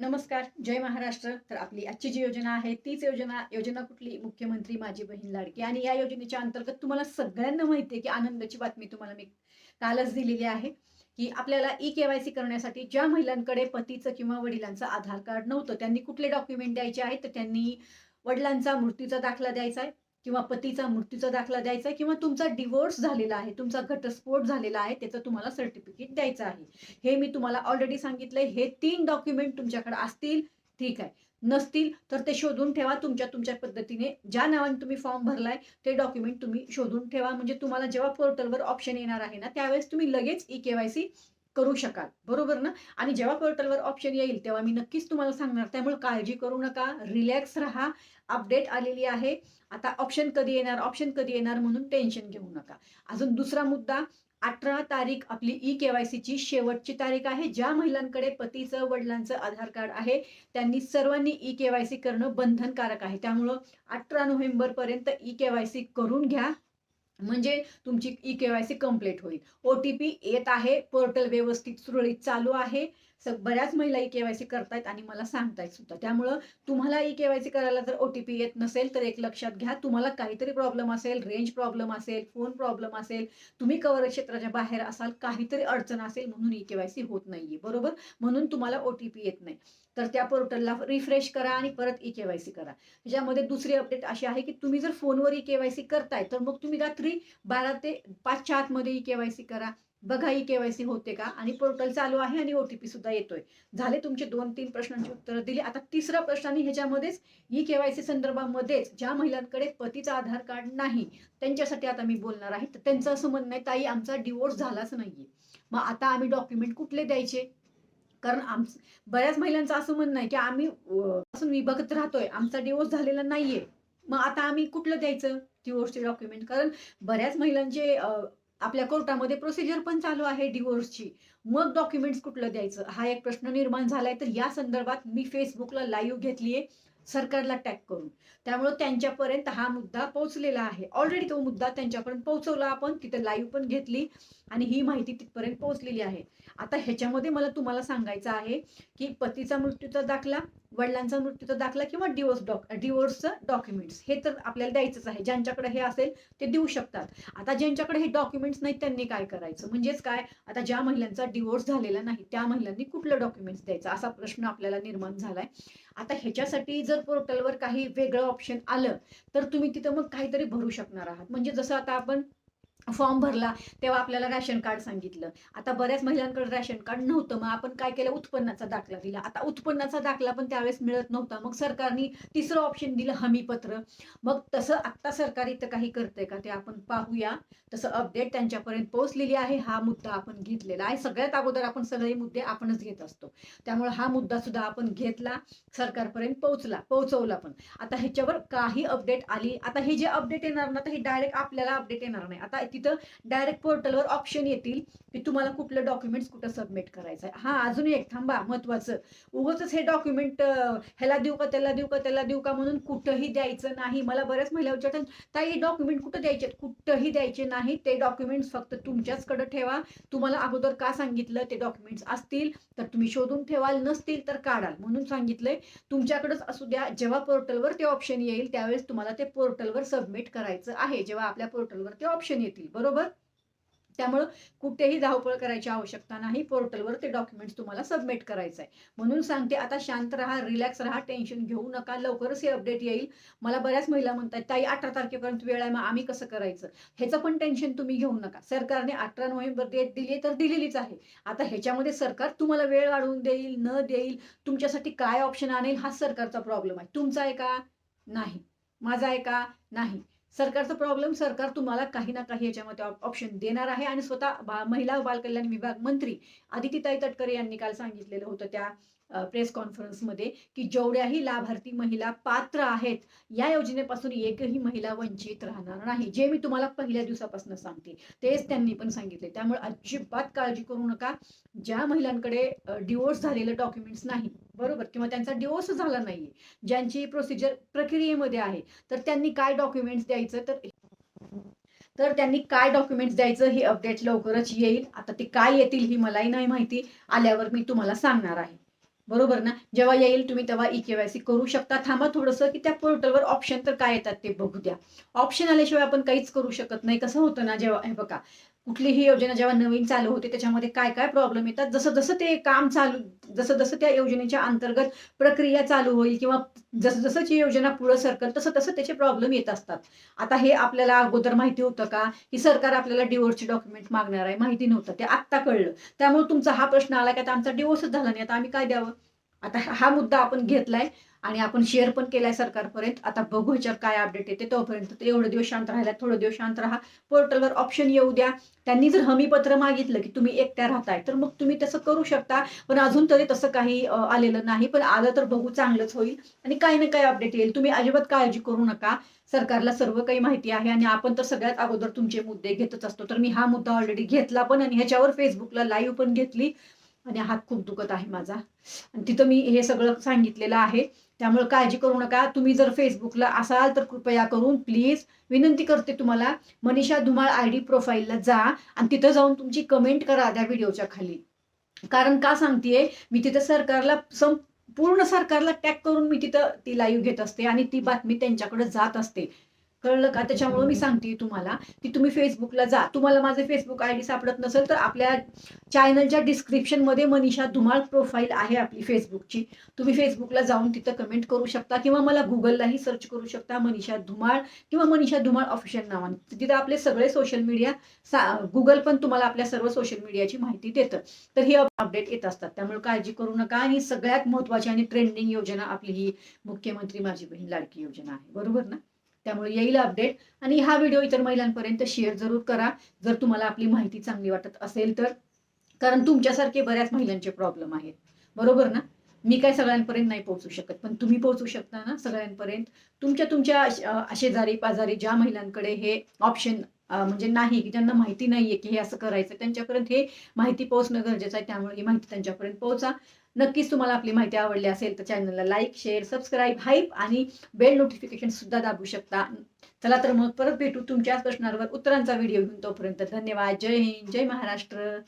नमस्कार जय महाराष्ट्र. तर आपली आजची जी योजना आहे तीच योजना योजना कुठली? मुख्यमंत्री माझी बहीण लाडकी. आणि या योजनेच्या अंतर्गत तुम्हाला सगळ्यांना माहिती आहे की आनंदाची बातमी तुम्हाला मी कालच दिलेली आहे की आपल्याला ई केवायसी करण्यासाठी ज्या महिलांकडे पतीचं किंवा वडिलांचं आधार कार्ड नव्हतं त्यांनी कुठले डॉक्युमेंट द्यायचे आहेत? तर त्यांनी वडिलांचा मृत्यूचा दाखला द्यायचा आहे. किंवा पतीचा मृत्यूचा दाखला द्यायचा आहे किंवा तुमचा डिवोर्स झालेला आहे तुमचा घटस्फोट झालेला आहे त्याचं तुम्हाला सर्टिफिकेट द्यायचं आहे. हे मी तुम्हाला ऑलरेडी सांगितलंय. हे तीन डॉक्युमेंट तुमच्याकडे असतील ठीक आहे. नसतील तर ते शोधून ठेवा. तुमच्या तुमच्या पद्धतीने ज्या नावाने तुम्ही फॉर्म भरलाय ते डॉक्युमेंट तुम्ही शोधून ठेवा. म्हणजे तुम्हाला जेव्हा पोर्टलवर ऑप्शन येणार आहे ना त्यावेळेस तुम्ही लगेच ई केवायसी करू शकाल. बरोबर ना? आणि जेव्हा पोर्टलवर ऑप्शन येईल तेव्हा मी नक्कीच तुम्हाला सांगणार. त्यामुळे काळजी करू नका. रिलॅक्स राहा. अपडेट आलेली आहे. आता ऑप्शन कधी येणार? ऑप्शन कधी येणार? म्हणून टेन्शन घेऊ नका. अजून दुसरा मुद्दा अठरा तारीख आपली ई केवायसीची शेवटची तारीख आहे. ज्या महिलांकडे पतीचं वडिलांचं आधार कार्ड आहे त्यांनी सर्वांनी ई केवायसी करणं बंधनकारक आहे. त्यामुळं अठरा नोव्हेंबरपर्यंत ई केवायसी करून घ्या. म्हणजे तुमची ई केवायसी कंप्लीट होईल. ओ टी पी येत आहे पोर्टल व्यवस्थित सुरळीत चालू आहे. सग बऱ्याच महिला ई केवायसी करतायत आणि मला सांगतायत सुद्धा. त्यामुळं तुम्हाला ई केवायसी करायला जर ओ टी पी येत नसेल तर एक लक्षात घ्या. तुम्हाला काहीतरी प्रॉब्लेम असेल रेंज प्रॉब्लेम असेल फोन प्रॉब्लेम असेल तुम्ही कव्हर क्षेत्राच्या बाहेर असाल काहीतरी अडचण असेल म्हणून ई केवायसी होत नाहीये. बरोबर? म्हणून तुम्हाला ओ टी पी येत नाही. तर त्या पोर्टलला रिफ्रेश करा आणि परत ई केवायसी करा. त्याच्यामध्ये दुसरी अपडेट अशी आहे की तुम्ही जर फोनवर ई केवायसी करताय तर मग तुम्ही रात्री बारा ते पाचच्या आतमध्ये ई केवायसी करा. बघा ई केवायसी होते का? आणि पोर्टल चालू आहे आणि ओटीपी सुद्धा येतोय. झाले तुमचे दोन तीन प्रश्नांची उत्तरं दिली. आता तिसरा प्रश्न आणि ह्याच्यामध्येच ई केवायसी संदर्भामध्येच ज्या महिलांकडे पतीचा आधार कार्ड नाही त्यांच्यासाठी आता मी बोलणार आहे. तर त्यांचं असं म्हणणं आहे ताई आमचा डिवोर्स झालाच नाहीये. मग आता आम्ही डॉक्युमेंट कुठले द्यायचे? कारण आम बऱ्याच महिलांचं असं म्हणणं आहे की आम्ही अं, विभक्त राहतोय. आमचा डिवोर्स झालेला नाहीये. मग आता आम्ही कुठलं द्यायचं? डिवोर्सचे डॉक्युमेंट कारण बऱ्याच महिलांचे आपल्या कोर्टामध्ये प्रोसिजर पण चालू आहे डिवोर्सची मग डॉक्युमेंट्स कुठलं द्यायचं? हा एक प्रश्न निर्माण झालाय. तर या संदर्भात मी फेसबुकला लाईव्ह घेतलीये सरकारला टॅग करून. त्यामुळे त्यांच्यापर्यंत हा मुद्दा पोहोचलेला आहे. ऑलरेडी तो मुद्दा त्यांच्यापर्यंत पोहोचवला आपण तिथे लाईव्ह पण घेतली आणि ही माहिती तिथपर्यंत पोहोचलेली आहे. आता ह्याच्यामध्ये मला तुम्हाला सांगायचं आहे की पतीचा मृत्यूचा दाखला वडिलांचा मृत्यूचा दाखला किंवा डिवोर्स डॉक डिवोर्सचं डॉक्युमेंट्स हे तर आपल्याला द्यायचंच आहे. ज्यांच्याकडे हे असेल ते देऊ शकतात. आता ज्यांच्याकडे हे डॉक्युमेंट्स नाहीत त्यांनी काय करायचं? म्हणजेच काय? आता ज्या महिलांचा डिवोर्स झालेला नाही त्या महिलांनी कुठलं डॉक्युमेंट्स द्यायचं? असा प्रश्न आपल्याला निर्माण झालाय. आता ह्याच्यासाठी जर पोर्टलवर काही वेगळं ऑप्शन आलं तर तुम्ही तिथं मग काहीतरी भरू शकणार आहात. म्हणजे जसं आता आपण फॉर्म भरला तेव्हा आपल्याला रॅशन कार्ड सांगितलं. आता बऱ्याच महिलांकडे रॅशन कार्ड नव्हतं मग आपण काय केलं? उत्पन्नाचा दाखला दिला. आता उत्पन्नाचा दाखला पण त्यावेळेस मिळत नव्हता. मग सरकारने तिसरं ऑप्शन दिलं हमीपत्र. मग तसं आत्ता सरकार इथं काही करतंय का? ते आपण पाहूया. तसं अपडेट त्यांच्यापर्यंत पोहोचलेली आहे. हा मुद्दा आपण घेतलेला आहे. सगळ्यात अगोदर आपण सगळे मुद्दे आपणच घेत असतो. त्यामुळे हा मुद्दा सुद्धा आपण घेतला. सरकारपर्यंत पोहोचला पोहोचवला पण. आता ह्याच्यावर काही अपडेट आली. आता हे जे अपडेट येणार ना तर हे डायरेक्ट आपल्याला अपडेट येणार नाही. आता तिथं डायरेक्ट पोर्टलवर ऑप्शन येतील की तुम्हाला कुठलं डॉक्युमेंट्स कुठं सबमिट करायचं आहे. हा अजून एक थांबा महत्वाचं. उगाच हे डॉक्युमेंट ह्याला देऊ का त्याला देऊ का त्याला देऊ का म्हणून कुठंही द्यायचं नाही. मला बऱ्याच महिला विचारतात ताई डॉक्युमेंट कुठं द्यायचे कुठंही द्यायचे नाही. ते डॉक्युमेंट्स फक्त तुमच्याचकडे ठेवा. तुम्हाला अगोदर का सांगितलं ते डॉक्युमेंट्स असतील तर तुम्ही शोधून ठेवाल. नसतील तर काढाल. म्हणून सांगितलंय तुमच्याकडेच असू द्या. जेव्हा पोर्टलवर ते ऑप्शन येईल त्यावेळेस तुम्हाला ते पोर्टलवर सबमिट करायचं आहे. जेव्हा आपल्या पोर्टलवर ते ऑप्शन येतील. बरोबर? त्यामुळं कुठेही धावपळ करायची आवश्यकता नाही पोर्टलवर ते डॉक्युमेंट्स तुम्हाला सबमिट करायचं आहे म्हणून सांगते आता शांत राहा रिलॅक्स राहा टेन्शन घेऊ नका लवकरच हे अपडेट येईल. मला बऱ्याच महिला म्हणतात ताई अठरा तारखेपर्यंत वेळ आहे मग आम्ही कसं करायचं? ह्याचं पण टेन्शन तुम्ही घेऊ नका. सरकारने अठरा नोव्हेंबर डेट दिली तर दिलेलीच आहे. आता ह्याच्यामध्ये सरकार तुम्हाला वेळ वाढवून देईल न देईल तुमच्यासाठी काय ऑप्शन आणेल हा सरकारचा प्रॉब्लेम आहे. तुमचा आहे का? नाही. माझा आहे का? नाही. सरकारचा प्रॉब्लेम सरकार तुम्हाला काही ना काही याच्यामध्ये ऑप्शन देणार आहे. आणि स्वतः महिला बालकल्याण विभाग मंत्री आदितीताई तटकरे यांनी काल सांगितलेलं होतं त्या प्रेस कॉन्फरन्समध्ये की जेवढ्याही लाभार्थी महिला पात्र आहेत या योजनेपासून एकही महिला वंचित राहणार नाही. जे मी तुम्हाला पहिल्या दिवसापासून सांगते तेच त्यांनी पण सांगितले. त्यामुळे अजिबात काळजी करू नका. ज्या महिलांकडे डिवोर्स झालेलं डॉक्युमेंट्स नाही बरोबर? किंवा त्यांचा डिवोर्स झाला नाहीये. ज्यांची प्रोसिजर प्रक्रियेमध्ये आहे. तर त्यांनी काय डॉक्युमेंट्स द्यायचं? तर तर त्यांनी काय डॉक्युमेंट्स द्यायचं? हे अपडेट लवकरच येईल. आता ते काय येतील ही मलाही नाही माहिती. आल्यावर मी तुम्हाला सांगणार आहे. बरोबर ना? जेव्हा येईल तुम्ही तेव्हा ई केवायसी करू शकता. थांबा थोडंसं की त्या पोर्टलवर ऑप्शन तर काय येतात ते बघू द्या. ऑप्शन आल्याशिवाय आपण काहीच करू शकत नाही. कसं होतं ना जेव्हा हे बघा. कुठलीही योजना जेव्हा नवीन चालू होते त्याच्यामध्ये काय काय प्रॉब्लेम येतात? जसं जसं ते काम चालू जसं जसं त्या योजनेच्या अंतर्गत प्रक्रिया चालू होईल किंवा जसं जसं जी योजना पुढं सरकल तसं तसं त्याचे प्रॉब्लेम येत असतात. आता हे आपल्याला अगोदर माहिती होतं का की सरकार आपल्याला डिवोर्सचे डॉक्युमेंट मागणार आहे माहिती नव्हतं. ते आत्ता कळलं. त्यामुळे तुमचा हा प्रश्न आला की आता आमचा डिवोर्सच झाला नाही आता आम्ही काय द्यावं? आता हा मुद्दा आपण घेतलाय. आणि आपण शेअर पण केलाय सरकारपर्यंत. आता बघू ह्याच्यावर काय अपडेट येते. तोपर्यंत ते एवढे दिवस शांत राहिला थोडे दिवस शांत राहा. पोर्टलवर ऑप्शन येऊ द्या. त्यांनी जर हमीपत्र मागितलं की तुम्ही एकट्या राहताय तर मग तुम्ही तसं करू शकता. पण अजून तरी तसं काही आलेलं नाही. पण आलं तर बघू चांगलंच होईल. आणि काही ना काही अपडेट येईल. तुम्ही अजिबात काळजी करू नका. सरकारला सर्व काही माहिती आहे आणि आपण तर सगळ्यात अगोदर तुमचे मुद्दे घेतच असतो. तर मी हा मुद्दा ऑलरेडी घेतला पण आणि ह्याच्यावर फेसबुकला लाईव्ह पण घेतली. आणि हात खूप दुखत आहे माझा. आणि तिथं मी हे सगळं सांगितलेलं आहे. त्यामुळे काळजी करू नका. तुम्ही जर फेसबुकला असाल तर कृपया करून प्लीज विनंती करते तुम्हाला मनीषा धुमाळ आय डी प्रोफाईलला जा आणि तिथं जाऊन तुमची कमेंट करा त्या व्हिडिओच्या खाली. कारण का सांगतेय मी तिथं सरकारला सं पूर्ण सरकारला टॅग करून मी तिथं ती लाईव्ह घेत असते आणि ती बातमी त्यांच्याकडे जात असते. कळलं का? त्याच्यामुळे मी सांगते तुम्हाला की तुम्ही फेसबुकला जा. तुम्हाला माझे फेसबुक आय डी सापडत नसेल तर आपल्या चॅनलच्या डिस्क्रिप्शनमध्ये मनीषा धुमाळ प्रोफाईल आहे आपली फेसबुकची तुम्ही फेसबुकला जाऊन तिथं कमेंट करू शकता किंवा मला गुगललाही सर्च करू शकता मनीषा धुमाळ किंवा मनीषा धुमाळ ऑफिशियल नावाने. तिथं आपले सगळे सोशल मीडिया सा गुगल पण तुम्हाला आपल्या सर्व सोशल मीडियाची माहिती देतं. तर हे अपडेट येत असतात. त्यामुळे काळजी करू नका आणि सगळ्यात महत्त्वाची आणि ट्रेंडिंग योजना आपली ही मुख्यमंत्री माझी बहीण लाडकी योजना आहे. बरोबर ना? त्यामुळे येईल अपडेट आणि हा व्हिडिओ इतर महिलांपर्यंत शेअर जरूर करा. जर तुम्हाला आपली माहिती चांगली वाटत असेल तर. कारण तुमच्यासारखे बऱ्याच महिलांचे प्रॉब्लेम आहेत. बरोबर ना? मी काय सगळ्यांपर्यंत नाही पोहोचू शकत. पण तुम्ही पोहोचू शकता ना सगळ्यांपर्यंत. तुमच्या तुमच्या शेजारी पाजारी ज्या महिलांकडे हे ऑप्शन म्हणजे नाही की ज्यांना माहिती नाहीये की हे असं करायचं त्यांच्यापर्यंत हे माहिती पोहोचणं गरजेचं आहे. त्यामुळे ही माहिती त्यांच्यापर्यंत पोहोचा. नक्कीच तुम्हाला आपली माहिती आवडली असेल तर चॅनलला लाईक शेअर सबस्क्राईब हाईप आणि बेल नोटिफिकेशन सुद्धा दाबू शकता. चला तर मग परत भेटू तुमच्याच प्रश्नांवर उत्तरांचा व्हिडिओ घेऊन तोपर्यंत धन्यवाद. जय हिंद जय महाराष्ट्र.